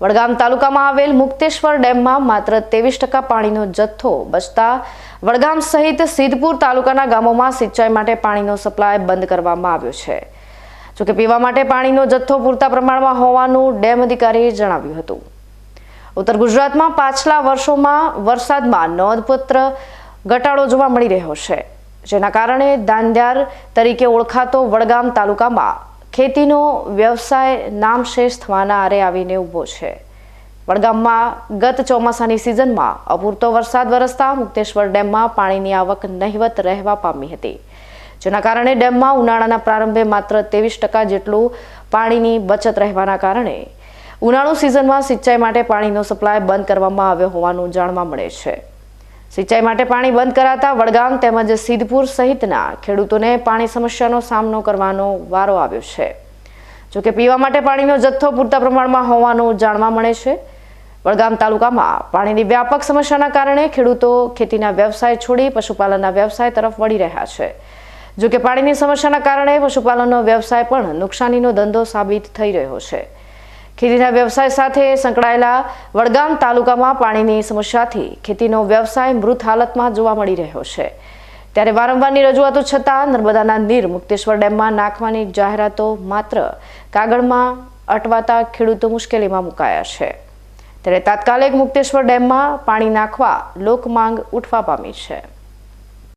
વડગામ તાલુકામાં આવેલ મુક્તેશ્વર ડેમમાં માત્ર ત્રેવીસ ટકા પાણીનો જથ્થો બચતા વડગામ સહિત સિદ્ધપુર તાલુકાના ગામોમાં સિંચાઈ માટે પાણીનો સપ્લાય બંધ કરવામાં આવ્યો છે. જોકે પીવા માટે પાણીનો જથ્થો પૂરતા પ્રમાણમાં હોવાનું ડેમ અધિકારીએ જણાવ્યું હતું. ઉત્તર ગુજરાતમાં પાછલા વર્ષોમાં વરસાદમાં નોંધપાત્ર ઘટાડો જોવા મળી રહ્યો છે, જેના કારણે દાંદ્યાર તરીકે ઓળખાતો વડગામ તાલુકામાં ખેતીનો વ્યવસાય નામશેષ થવાના આરે આવીને ઊભો છે. વડગામમાં ગત ચોમાસાની સિઝનમાં અપૂરતો વરસાદ વરસતા મુક્તેશ્વર ડેમમાં પાણીની આવક નહિવત રહેવા પામી હતી. જેના કારણે ડેમમાં ઉનાળાના પ્રારંભે માત્ર ત્રેવીસ ટકા જેટલું પાણીની બચત રહેવાના કારણે ઉનાળુ સિઝનમાં સિંચાઈ માટે પાણીનો સપ્લાય બંધ કરવામાં આવ્યો હોવાનું જાણવા મળે છે. સિંચાઈ માટે પાણી બંધ કરાતા વડગામ તેમજ સિદ્ધપુર સહિતના ખેડૂતોને પાણી સમસ્યાનો સામનો કરવાનો વારો આવ્યો છે. જોકે પીવા માટે પાણીનો જથ્થો પૂરતા પ્રમાણમાં હોવાનું જાણવા મળે છે. વડગામ તાલુકામાં પાણીની વ્યાપક સમસ્યાના કારણે ખેડૂતો ખેતીના વ્યવસાય છોડી પશુપાલનના વ્યવસાય તરફ વળી રહ્યા છે. જોકે પાણીની સમસ્યાના કારણે પશુપાલનનો વ્યવસાય પણ નુકસાનીનો ધંધો સાબિત થઈ રહ્યો છે. ખેતીના વ્યવસાય સાથે સંકળાયેલા વડગામ તાલુકામાં પાણીની સમસ્યાથી ખેતીનો વ્યવસાય મૃત હાલતમાં જોવા મળી રહ્યો છે. ત્યારે વારંવારની રજૂઆતો છતાં નર્મદાના નીર મુક્તેશ્વર ડેમમાં નાખવાની જાહેરાતો માત્ર કાગળમાં અટવાતા ખેડૂતો મુશ્કેલીમાં મુકાયા છે. ત્યારે તાત્કાલિક મુક્તેશ્વર ડેમમાં પાણી નાખવા લોકમાંગ ઉઠવા પામી છે.